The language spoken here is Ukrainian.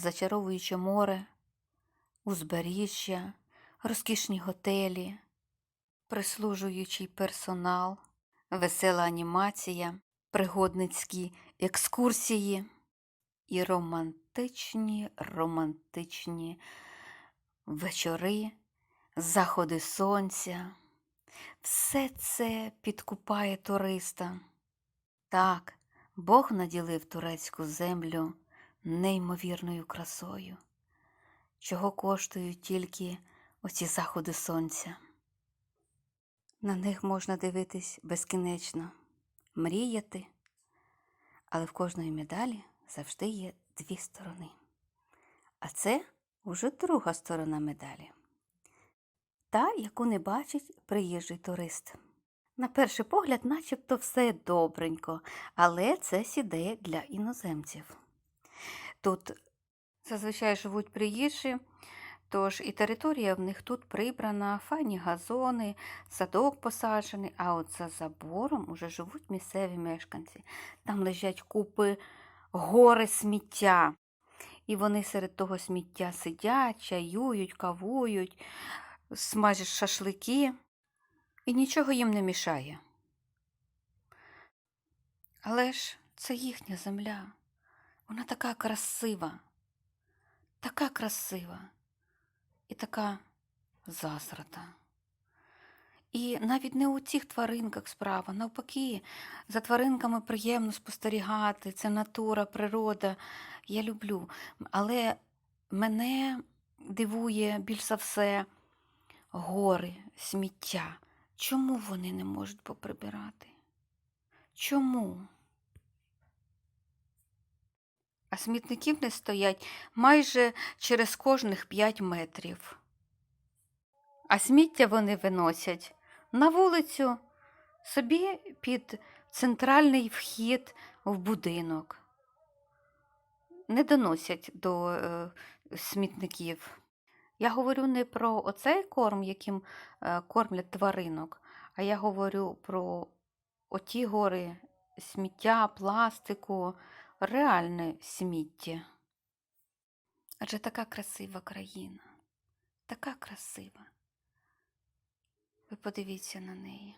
зачаровуюче море, узбережжя, розкішні готелі, прислужуючий персонал, весела анімація, пригодницькі екскурсії і романтичні, романтичні вечори, заходи сонця. Все це підкупає туриста. Так, Бог наділив турецьку землю неймовірною красою, чого коштують тільки оці заходи сонця. На них можна дивитись безкінечно, мріяти, але в кожної медалі завжди є дві сторони. А це уже друга сторона медалі. Та, яку не бачить приїжджий турист. На перший погляд, начебто все добренько, але це сідає для іноземців. Тут зазвичай живуть приїжджі, тож і територія в них тут прибрана, файні газони, садок посаджений, а от за забором уже живуть місцеві мешканці. Там лежать купи гори сміття. І вони серед того сміття сидять, чаюють, кавують, смажать шашлики, і нічого їм не мішає. Але ж це їхня земля. Вона така красива, така красива і така засрата. І навіть не у цих тваринках справа, навпаки, за тваринками приємно спостерігати, це натура, природа. Я люблю. Але мене дивує більш за все гори, сміття. Чому вони не можуть поприбирати? Чому? А смітників не стоять майже через кожних 5 метрів. А сміття вони виносять на вулицю собі під центральний вхід в будинок. Не доносять до е, смітників. Я говорю не про оцей корм, яким е, кормлять тваринок, а я говорю про оті гори сміття, пластику, реальне сміття. Адже така красива країна, така красива. Ви подивіться на неї.